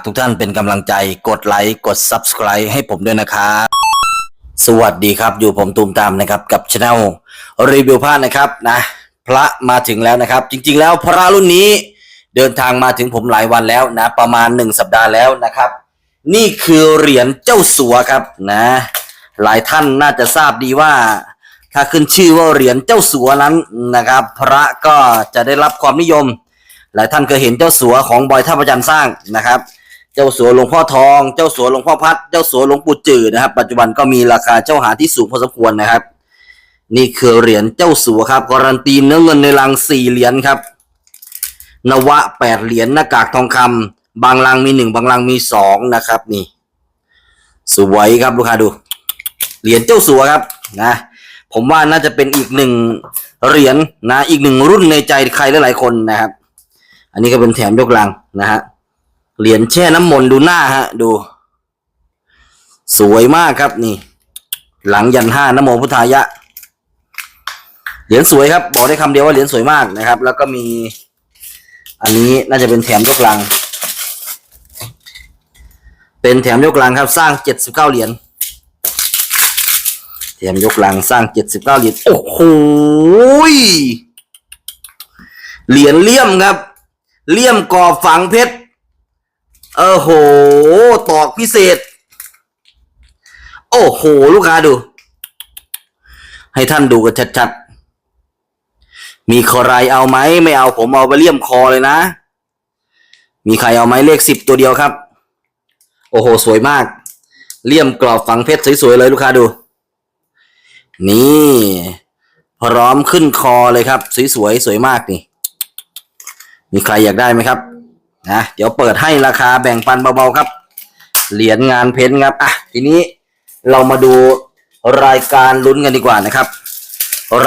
ากทุกท่านเป็นกำลังใจกดไลค์กด Subscribe ให้ผมด้วยนะครับสวัสดีครับอยู่ผมตูมตามนะครับกับช anel รีวิวพระนะครับนะพระมาถึงแล้วนะครับ จริง ๆ แล้วพระรุ่นนี้เดินทางมาถึงผมหลายวันแล้วนะ ประมาณหนึ่งสัปดาห์แล้วนะครับ นี่คือเหรียญเจ้าสัวครับนะ หลายท่านน่าจะทราบดีว่า ถ้าขึ้นชื่อว่าเหรียญเจ้าสัวนั้นนะครับ พระก็จะได้รับความนิยม หลายท่านเคยเห็นเจ้าสัวของบอยท่าประจันสร้างนะครับ เจ้าสัวหลวงพ่อทอง เจ้าสัวหลวงพ่อพัด เจ้าสัวหลวงปู่จือนะครับ ปัจจุบันก็มีราคาเจ้าหาที่สูงพอสมควรนะครับ นี่คือเหรียญเจ้าสัวครับการันตีเนื้อเงินในลังสี่เหรียญครับ นวะแปดเหรียญหน้ากากทองคำบางลังมีหนึ่งบางลังมีสองนะครับนี่ สวยครับลูกค้าดู เหรียญเจ้าสัวครับนะผมว่าน่าจะเป็นอีกหนึ่งเหรียญนะ อีกหนึ่งรุ่นในใจใครหลายๆคนนะครับ อันนี้ก็เป็นแถมยกลังนะฮะ เหรียญแช่น้ำมนต์ดูหน้าฮะ ดู สวยมากครับนี่ หลังยันห้านโมพุทธายะ เหรียญสวยครับ บอกได้คำเดียวว่าเหรียญสวยมากนะครับ แล้วก็มี อันนี้น่าจะเป็นแถมยกลัง เป็นแถมยกลังครับ สร้างเจ็ดสิบเก้าเหรียญแถมยกลังสร้างเจ็ดสิบเก้าเหรียญโอ้โหเหรียญเลี่ยมครับ เลี่ยมกรอบฝังเพชร เออโห ตอกพิเศษ โอ้โห ลูกค้าดู ให้ท่านดูกันชัดๆ มีใครเอาไหม ไม่เอาผมเอาไปเลี่ยมคอเลยนะ มีใครเอาไหมเลขสิบตัวเดียวครับ โอ้โห สวยมาก เลี่ยมกรอบฝังเพชรสวยๆเลยลูกค้าดู นี่ พร้อมขึ้นคอเลยครับ สวยๆสวยมากนี่ มีใครอยากได้ไหมครับ นะเดี๋ยวเปิดให้ราคาแบ่งปันเบาๆครับ เหรียญงานเพ้นครับอะทีนี้เรามาดูรายการลุ้นกันดีกว่านะครับ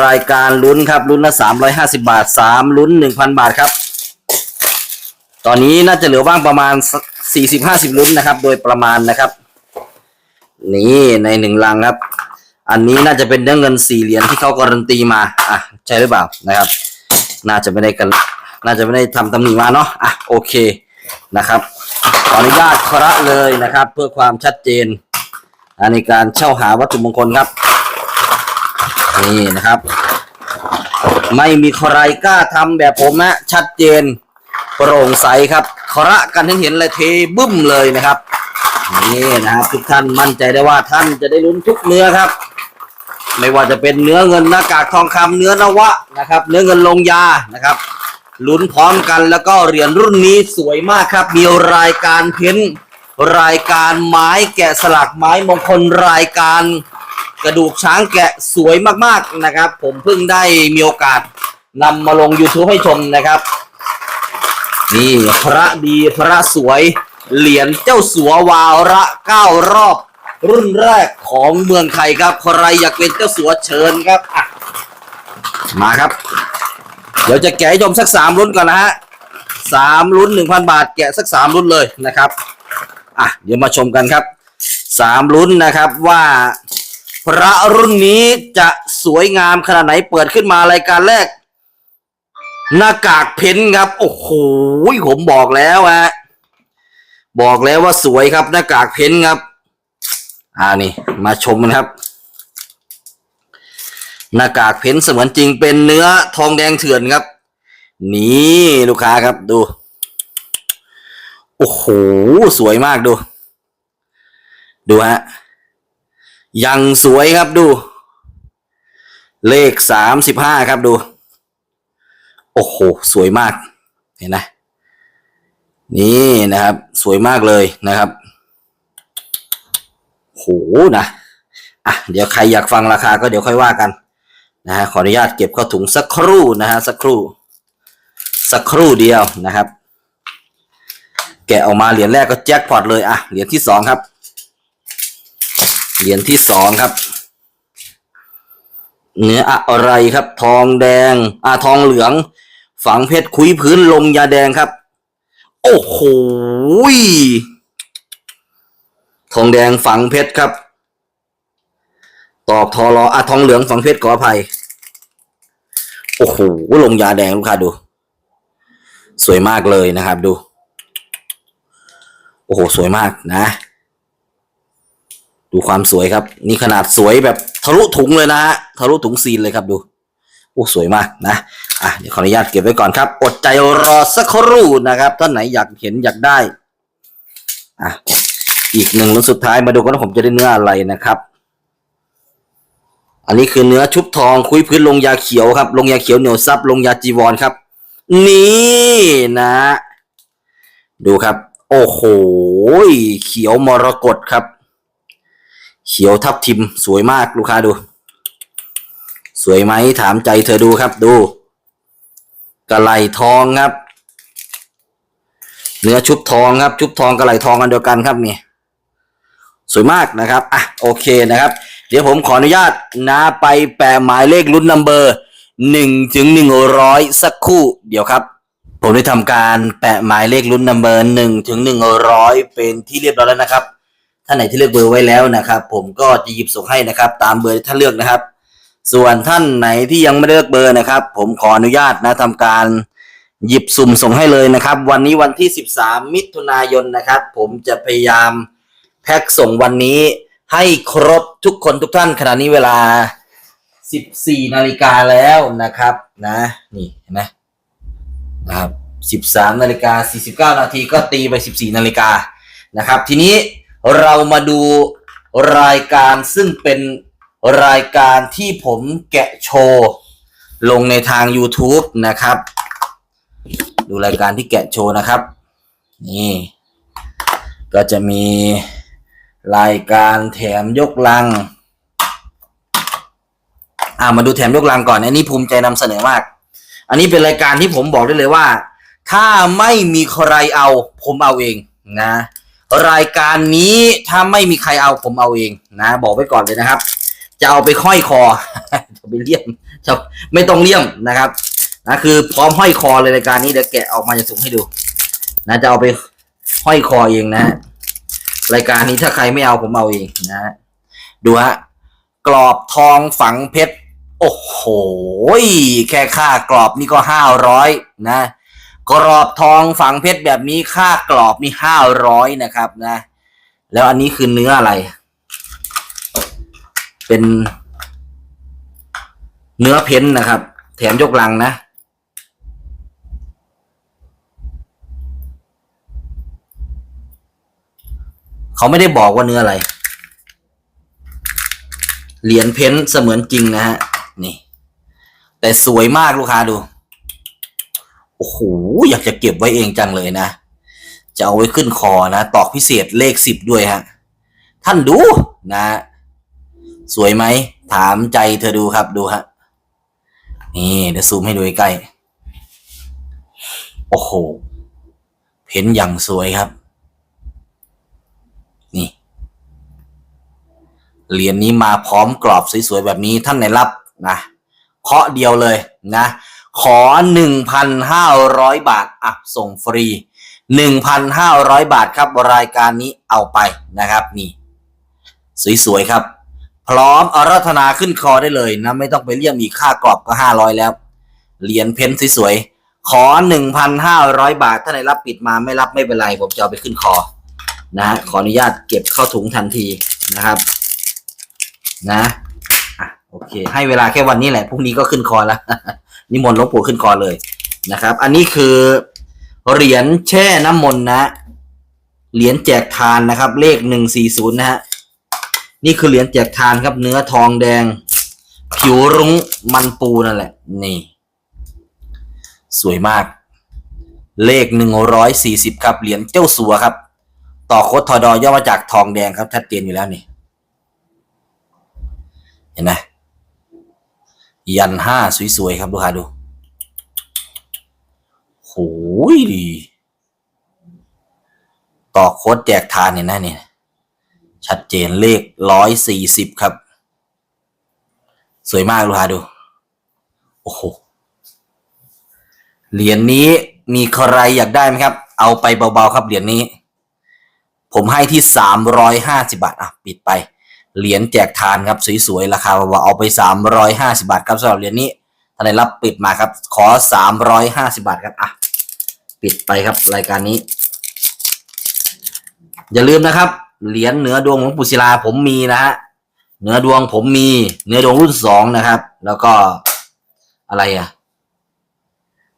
รายการลุ้นครับลุ้นละสามร้อยห้าสิบาทสามลุ้นหนึ่งพันบาทครับ ตอนนี้น่าจะเหลือว่างประมาณสี่สิบห้าสิบลุ้นนะครับ โดยประมาณนะครับ นี่ในหนึ่งลังครับ อันนี้น่าจะเป็นเนื้องเงินสี่เหรียญที่เขาการันตีมาอะใช่หรือเปล่านะครับ น่าจะไม่ได้กัน น่าจะไม่ได้ทำตำหนิมาเนาะอะโอเคนะครับขออนุญาตคาะเลยนะครับ เพื่อความชัดเจนอะในการเช่าหาวัตถุมงคลครับนี่นะครับ ไม่มีใครกล้าทำแบบผมนะชัดเจนโปร่งใสครับคาะกันให้เห็นเลยเทบึ้มเลยนะครับนี่นะครับทุกท่านมั่นใจได้ว่าท่านจะได้ลุ้นทุกเนื้อครับ ไม่ว่าจะเป็นเนื้อเงินหน้ากากทองคำเนื้อนวะนะครับ เนื้อเงินลงยานะครับ ลุ้นพร้อมกันแล้วก็เหรียญรุ่นนี้สวยมากครับ มีรายการเพ้นรายการไม้แกะสลักไม้มงคลรายการ กระดูกช้างแกะสวยมากๆนะครับ ผมเพิ่งได้มีโอกาสนำมาลง YouTube ให้ชมนะครับ นี่พระดีพระสวยเหรียญเจ้าสัววาระเก้ารอบ รุ่นแรกของเมืองไทยครับใครอยากเป็นเจ้าสัวเชิญครับมาครับ เดี๋ยวจะแกะให้ชมสักสามรุ่นก่อนนะฮะสามรุ่นหนึ่งพันบาท แกะสักสามรุ่นเลยนะครับอะเดี๋ยวมาชมกันครับสามรุ่นนะครับว่าพระรุ่นนี้จะสวยงามขนาดไหนเปิดขึ้นมารายการแรก หน้ากากเพ้นท์ครับ โอ้โหผมบอกแล้วฮะบอกแล้วว่าสวยครับหน้ากากเพ้นท์ครับ อ่านี่ มาชมกันครับ หน้ากากเพ้นเสมือนจริงเป็นเนื้อทองแดงเถื่อนครับ นี่ลูกค้าครับดู โอ้โห สวยมากดู ดูฮะยังสวยครับดู เลขสามสิบห้าครับดู โอ้โห สวยมาก เห็นไหมนี่นะครับ สวยมากเลยนะครับโหนะอะเดี๋ยวใครอยากฟังราคาก็เดี๋ยวค่อยว่ากัน นะฮะขออนุญาตเก็บเข้าถุงสักครู่นะฮะสักครู่ สักครู่เดียวนะครับ แกะออกมาเหรียญแรกก็แจ็คพอตเลยอะเหรียญที่สองครับ เหรียญที่สองครับ เนื้ออะไรครับ ทองแดงอ่าทองเหลือง ฝังเพชรคุยพื้นลงยาแดงครับ โอ้โหทองแดงฝังเพชรครับ ตอกทอรออะทองเหลืองฝังเพชรขออภัย โอ้โหลงยาแดงลูกค้าดู สวยมากเลยนะครับดู โอ้โห สวยมากนะ ดูความสวยครับ นี่ขนาดสวยแบบทะลุถุงเลยนะฮะทะลุถุงซีนเลยครับดูโอ้สวยมากนะ อะเดี๋ยวขออนุญาตเก็บไว้ก่อนครับ อดใจรอสักครู่นะครับ ท่านไหนอยากเห็นอยากได้ อะ อีกหนึ่งรุ่นสุดท้ายมาดูกันว่าผมจะได้เนื้ออะไรนะครับ อันนี้คือเนื้อชุบทองคุยพื้นลงยาเขียวครับ ลงยาเขียวเหนียวซับลงยาจีวรครับ นี่นะ ดูครับ โอ้โหเขียวมรกตครับ เขียวทับทิมสวยมากลูกค้าดู สวยไหมถามใจเธอดูครับดูกระไหลทองครับ เนื้อชุบทองครับ ชุบทองกระไหลทองกันเดียวกันครับนี่สวยมากนะครับอะโอเคนะครับ เดี๋ยวผมขออนุญาตนะไปแปะหมายเลขรุ่นนัมเบอร์หนึ่งถึงหนึ่งร้อยสักคู่เดี๋ยวครับ ผมได้ทำการแปะหมายเลขรุ่นนัมเบอร์หนึ่งถึงหนึ่งร้อยเป็นที่เรียบร้อยแล้วนะครับท่านไหนที่เลือกเบอร์ไว้แล้วนะครับ ผมก็จะหยิบส่งให้นะครับ ตามเบอร์ที่ท่านเลือกนะครับ ส่วนท่านไหนที่ยังไม่เลือกเบอร์นะครับ ผมขออนุญาตนะทำการหยิบสุ่มส่งให้เลยนะครับ วันนี้วันที่ 13 มิถุนายนนะครับ ผมจะพยายามแพ็คส่งวันนี้ ให้ครบทุกคนทุกท่านขณะนี้เวลา 14 นาฬิกาแล้วนะครับนะนี่เห็นไหมนะครับ 13 นาฬิกา 49 นาทีก็ตีไป 14 นาฬิกานะครับ ทีนี้เรามาดูรายการซึ่งเป็นรายการที่ผมแกะโชว์ลงในทาง YouTube นะครับ ดูรายการที่แกะโชว์นะครับ นี่ ก็จะมี รายการแถมยกลัง อ่ามาดูแถมยกลังก่อน อันนี้ภูมิใจนำเสนอมาก อันนี้เป็นรายการที่ผมบอกได้เลยว่า ถ้าไม่มีใครเอา ผมเอาเองนะ รายการนี้ถ้าไม่มีใครเอาผมเอาเองนะ บอกไว้ก่อนเลยนะครับ จะเอาไปห้อยคอจะไปเลี่ยมจะไม่ต้องเลี่ยมนะครับนะคือพร้อมห้อยคอเลยรายการนี้เดี๋ยวแกะออกมาจะสุ่มให้ดู นะจะเอาไปห้อยคอเองนะ รายการนี้ถ้าใครไม่เอาผมเอาเองนะดูฮะกรอบทองฝังเพชรโอ้โหแค่ค่ากรอบนี่ก็ห้าร้อยนะ กรอบทองฝังเพชรแบบนี้ค่ากรอบนี่ห้าร้อยนะครับนะ แล้วอันนี้คือเนื้ออะไร เป็น เนื้อเพ้นนะครับ แถมยกลังนะ เขาไม่ได้บอกว่าเนื้ออะไร เหรียญเพ้นเสมือนจริงนะฮะ นี่ แต่สวยมากลูกค้าดู โอ้โห อยากจะเก็บไว้เองจังเลยนะ จะเอาไว้ขึ้นคอนะ ตอกพิเศษเลขสิบด้วยฮะ ท่านดูนะ สวยไหม ถามใจเธอดูครับดูฮะ นี่เดี๋ยวซูมให้ดูใกล้ โอ้โห เพ้นอย่างสวยครับ นี่ เหรียญนี้มาพร้อมกรอบสวยๆแบบนี้ท่านไหนรับนะเคาะเดียวเลยนะ ขอหนึ่งพันห้าร้อยบาทอะส่งฟรีหนึ่งพันห้าร้อยบาทครับรายการนี้เอาไปนะครับนี่สวยๆครับ พร้อมอารัธนาขึ้นคอได้เลยนะไม่ต้องไปเลี่ยมอีกค่ากรอบก็ห้าร้อยแล้ว เหรียญเพ้นสวยๆขอหนึ่งพันห้าร้อยบาท ถ้าไหนรับปิดมาไม่รับไม่เป็นไร ผมจะเอาไปขึ้นคอนะขออนุญาตเก็บเข้าถุงทันทีนะครับ นะอะโอเค ให้เวลาแค่วันนี้แหละพรุ่งนี้ก็ขึ้นคอแล้วนิมนต์หลวงปู่ขึ้นคอเลยนะครับ อันนี้คือเหรียญแช่น้ำมนต์นะ เหรียญแจกทานนะครับ เลขหนึ่งสี่ศูนย์นะฮะนี่คือเหรียญแจกทานครับ เนื้อทองแดง ผิวรุ้งมันปูนั่นแหละ นี่ สวยมาก เลขหนึ่งร้อยสี่สิบครับเหรียญเจ้าสัวครับ ต่อโคดทอดอย่อมาจากทองแดงครับชัดเจนอยู่แล้วนี่ เห็นไหมยันห้าสวยๆครับลูกค้าดูโหยดีต่อโค้ดแจกทานเนี่ยนะเนี่ยชัดเจนเลขร้อยสี่สิบครับ สวยมากลูกค้าดู โอ้โห เหรียญนี้มีใครอยากได้ไหมครับ เอาไปเบาๆครับเหรียญนี้ ผมให้ที่สามร้อยห้าสิบาท อะ ปิดไป เหรียญแจกทานครับสวยๆราคาเบาๆเอาไปสามร้อยห้าสิบาทครับสำหรับเหรียญนี้ท่านใดรับปิดมาครับ ขอสามร้อยห้าสิบาทครับอะปิดไปครับรายการนี้ อย่าลืมนะครับเหรียญเหนือดวงหลวงปู่ศิลาผมมีนะฮะเหนือดวงผมมีเหนือดวงรุ่นสองนะครับ แล้วก็อะไรอะ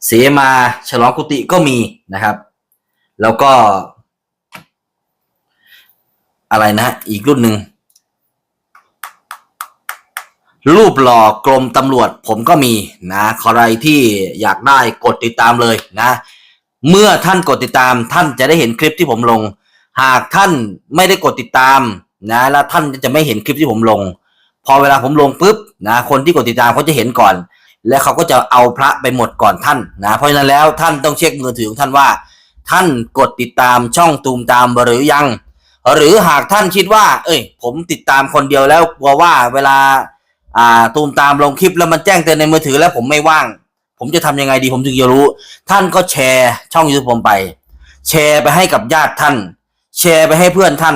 เสมาฉลองกุฏิก็มีนะครับ แล้วก็ อะไรนะ อีกรุ่นหนึ่ง รูปหล่อกรมตำรวจผมก็มีนะใครที่อยากได้กดติดตามเลยนะ เมื่อท่านกดติดตามท่านจะได้เห็นคลิปที่ผมลง หากท่านไม่ได้กดติดตามนะแล้วท่านจะไม่เห็นคลิปที่ผมลง พอเวลาผมลงปุ๊บนะคนที่กดติดตามเขาจะเห็นก่อน และเขาก็จะเอาพระไปหมดก่อนท่านนะเพราะฉะนั้นแล้วท่านต้องเช็คมือถือของท่านว่า ท่านกดติดตามช่องตูมตามหรือยัง หรือหากท่านคิดว่า เอ้ย ผมติดตามคนเดียวแล้วกลัวว่าเวลา อ่าตูมตามลงคลิปแล้วมันแจ้งเตือนในมือถือแล้วผมไม่ว่าง ผมจะทำยังไงดีผมถึงจะรู้ ท่านก็แชร์ช่องยูทูบผมไป แชร์ไปให้กับญาติท่าน แชร์ไปให้เพื่อนท่าน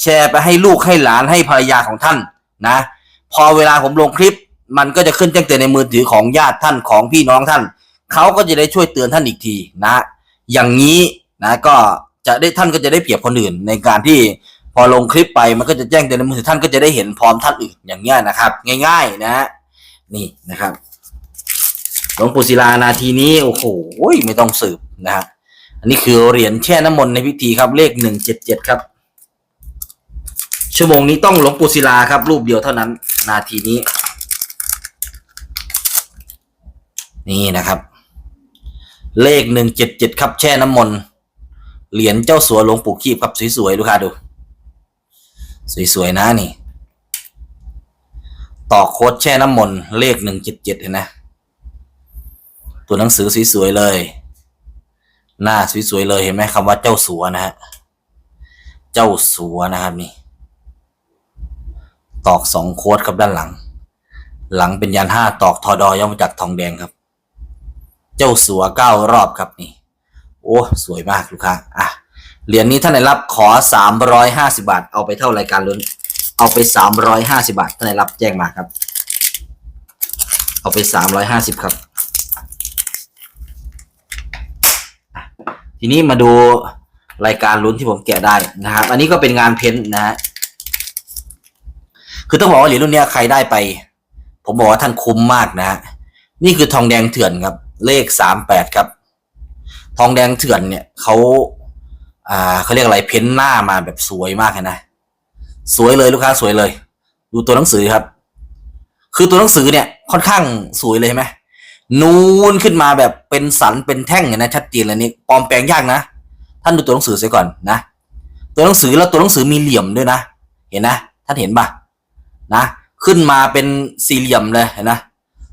แชร์ไปให้ลูกให้หลานให้ภรรยาของท่านนะ พอเวลาผมลงคลิป มันก็จะขึ้นแจ้งเตือนในมือถือของญาติท่านของพี่น้องท่านเขาก็จะได้ช่วยเตือนท่านอีกทีนะ อย่างนี้นะก็จะได้ท่านก็จะได้เปรียบคนอื่นในการที่ พอลงคลิปไปมันก็จะแจ้งเตือนในมือถือท่านก็จะได้เห็นพร้อมท่านอื่นอย่างเงี้ยนะครับ ง่าย ๆนะฮะนี่นะครับหลวงปู่ศิลานาทีนี้โอ้โหไม่ต้องสืบนะฮะอันนี้คือเหรียญแช่น้ำมนต์ในพิธีครับเลขหนึ่งเจ็ดเจ็ดครับ ชั่วโมงนี้ต้องหลวงปู่ศิลาครับ รูปเดียวเท่านั้น นาทีนี้ นี่นะครับ เลขหนึ่งเจ็ดเจ็ดครับแช่น้ำมนต์เหรียญเจ้าสัวหลวงปู่คีบครับสวยๆดูค่ะดู สวยๆนะนี่ ต่อโค้ดแช่น้ำมนต์เลขหนึ่งเจ็ดเจ็ดเห็นนะ ตัวหนังสือสวยๆเลย หน้าสวยๆเลยเห็นไหมคำว่าเจ้าสัวนะฮะ เจ้าสัวนะครับนี่ ตอกสองโค้ดครับด้านหลัง หลังเป็นยันห้าตอกทอดอย่อมาจากทองแดงครับ เจ้าสัวเก้ารอบครับนี่ โอ้ สวยมากลูกค้า อะ เหรียญนี้ท่านไหนรับขอสามร้อยห้าสิบาท เอาไปเท่ารายการลุ้น เอาไปสามร้อยห้าสิบาทท่านไหนรับแจ้งมาครับ เอาไปสามร้อยห้าสิบครับ ทีนี้มาดูรายการลุ้นที่ผมแกะได้นะครับ อันนี้ก็เป็นงานเพ้นท์นะฮะคือต้องบอกว่าเหรียญรุ่นเนี้ยใครได้ไป ผมบอกว่าท่านคุ้มมากนะฮะนี่คือทองแดงเถื่อนครับ เลขสามแปดครับ ทองแดงเถื่อนเนี่ยเขา อ่าเขาเรียกอะไรเพ้นหน้ามาแบบสวยมากเลยนะสวยเลยลูกค้าสวยเลย ดูตัวหนังสือครับ คือตัวหนังสือเนี่ยค่อนข้างสวยเลยใช่ไหมนูนขึ้นมาแบบเป็นสันเป็นแท่งเนี่ยนะชัดเจนเลยนี่ปลอมแปลงยากนะท่านดูตัวหนังสือเสียก่อนนะ ตัวหนังสือแล้วตัวหนังสือมีเหลี่ยมด้วยนะ เห็นนะท่านเห็นปะนะขึ้นมาเป็นสี่เหลี่ยมเลยเห็นนะ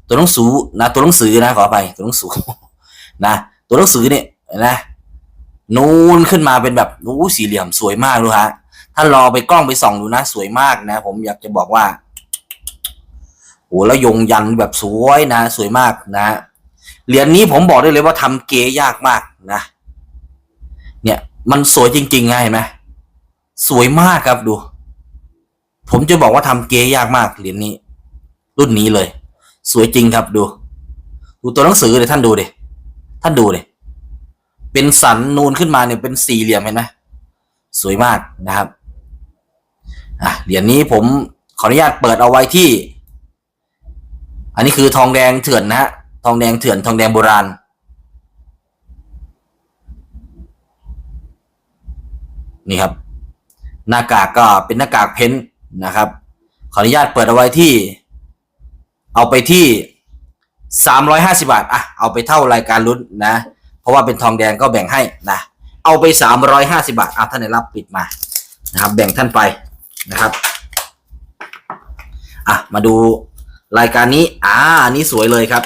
ตัวหนังสือนะตัวหนังสือนะขอไปตัวหนังสือนะ ตัวหนังสือเนี่ยเห็นนะ นูนขึ้นมาเป็นแบบโอ้สี่เหลี่ยมสวยมากเลยฮะ ถ้ารอไปกล้องไปส่องดูนะสวยมากนะ ผมอยากจะบอกว่าโอ้แล้วยงยันแบบสวยนะ สวยมากนะเหรียญนี้ผมบอกได้เลยว่าทำเก๋ยากมากนะ เนี่ยมันสวยจริงๆไงเห็นไหมสวยมากครับดู ผมจะบอกว่าทำเก๊ยากมากเหรียญนี้ รุ่นนี้เลย สวยจริงครับดู ดูตัวหนังสือเลยท่านดูดิท่านดูดิ เป็นสันนูนขึ้นมาเนี่ยเป็นสี่เหลี่ยมเห็นไหมสวยมากนะครับอะเหรียญนี้ผมขออนุญาตเปิดเอาไว้ที่ อันนี้คือทองแดงเถื่อนนะฮะทองแดงเถื่อนทองแดงโบราณนี่ครับ หน้ากากก็เป็นหน้ากากเพ้นนะครับ ขออนุญาตเปิดเอาไว้ที่ เอาไปที่สามร้อยห้าสิบาทอะเอาไปเท่ารายการลุ้นนะ ราะว่าเป็นทองแดงก็แบ่งให้นะเอาไปสามร้อยห้าสิบาทอะท่านได้รับปิดมานะครับ แบ่งท่านไปนะครับอะมาดูรายการนี้อ่าอันนี้สวยเลยครับ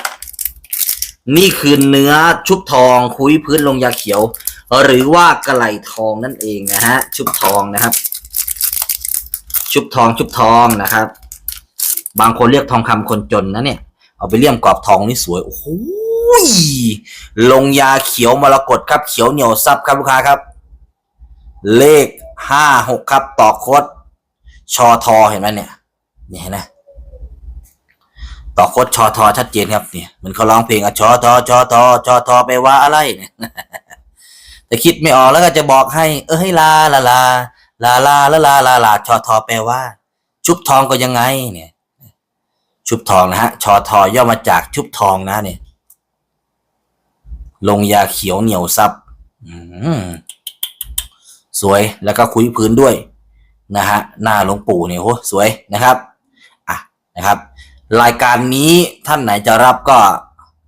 นี่คือเนื้อชุบทองคุยพื้นลงยาเขียว หรือว่ากระไหลทองนั่นเองนะฮะชุบทองนะครับ ชุบทองชุบทองนะครับ บางคนเรียกทองคำคนจนนะเนี่ย เอาไปเลี่ยมกรอบทองนี่สวยโอ้โห ยลงยาเขียวมรกตครับ เขียวเหนียวซับครับลูกค้าครับ เลขห้าหกครับต่อโคดชอทอเห็นไหมเนี่ยเนี่ยเห็นไหมต่อโคดชอทอชัดเจนครับเนี่ยมือนเขาร้องเพลงอะชอทอชอทอชอทอไปลว่าอะไรเนี่ยแต่คิดไม่ออกแล้วก็จะบอกให้ เออให้ลาลาลาลาลาลาลาลาลาชอทอแปลว่า ชุบทองก็ยังไงเนี่ย ชุบทองนะฮะชอทอย่อมาจากชุบทองนะเนี่ย ลงยาเขียวเหนียวซับอืมสวยแล้วก็คุยพื้นด้วยนะฮะหน้าหลวงปู่เนี่ยโหสวยนะครับอะนะครับ รายการนี้ท่านไหนจะรับก็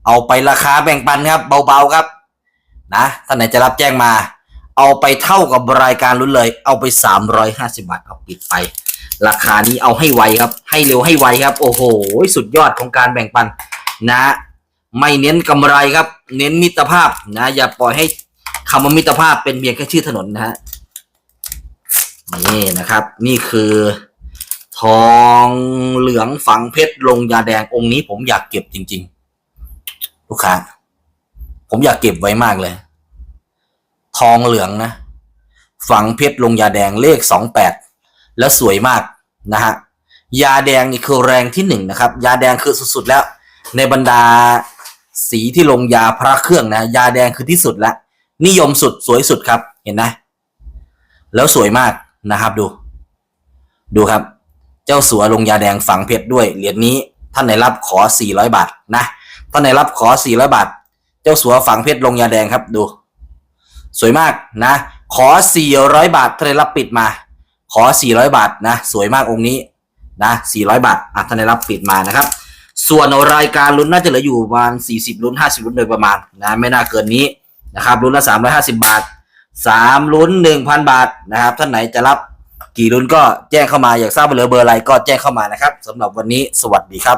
เอาไปราคาแบ่งปันครับ เบาๆครับ นะท่านไหนจะรับแจ้งมา เอาไปเท่ากับรายการลุ้นเลย เอาไปสามร้อยห้าสิบาทเอาปิดไป ราคานี้เอาให้ไวครับ ให้เร็วให้ไวครับ โอ้โห สุดยอดของการแบ่งปันนะ ไม่เน้นกำไรครับ เน้นมิตรภาพนะ อย่าปล่อยให้คำว่ามิตรภาพเป็นเพียงแค่ชื่อถนนนะฮะนี่นะครับ นี่คือ ทองเหลืองฝังเพชรลงยาแดงองค์นี้ผมอยากเก็บจริง ๆ ลูกค้า ผมอยากเก็บไว้มากเลย ทองเหลืองนะ ฝังเพชรลงยาแดงเลขสองแปดแล้วสวยมากนะฮะยาแดงนี่คือแรงที่หนึ่งนะครับ ยาแดงคือสุดๆแล้ว ในบรรดา สีที่ลงยาพระเครื่องนะ ยาแดงคือที่สุดแล้วนิยมสุดสวยสุดครับ เห็นนะ แล้วสวยมากนะครับดู ดูครับ เจ้าสัวลงยาแดงฝังเพชรด้วย เหรียญนี้ท่านไหนรับขอ 400 บาทนะท่านไหนรับขอ 400 บาท เจ้าสัวฝังเพชรลงยาแดงครับดู สวยมากนะ ขอ 400 บาทท่านไหนรับปิดมา ขอ 400 บาทนะ สวยมากองค์นี้นะ400 บาทอะท่านไหนรับปิดมานะครับ ส่วนรายการลุ้นน่าจะเหลืออยู่ประมาณ 40 ลุ้น 50 ลุ้นโดยประมาณนะไม่น่าเกินนี้นะครับลุ้นละ 350 บาท 3 ลุ้น 1,000 บาทนะครับท่านไหนจะรับกี่ลุ้นก็แจ้งเข้ามาอยากทราบเบอร์เบอร์อะไรก็แจ้งเข้ามานะครับสำหรับวันนี้สวัสดีครับ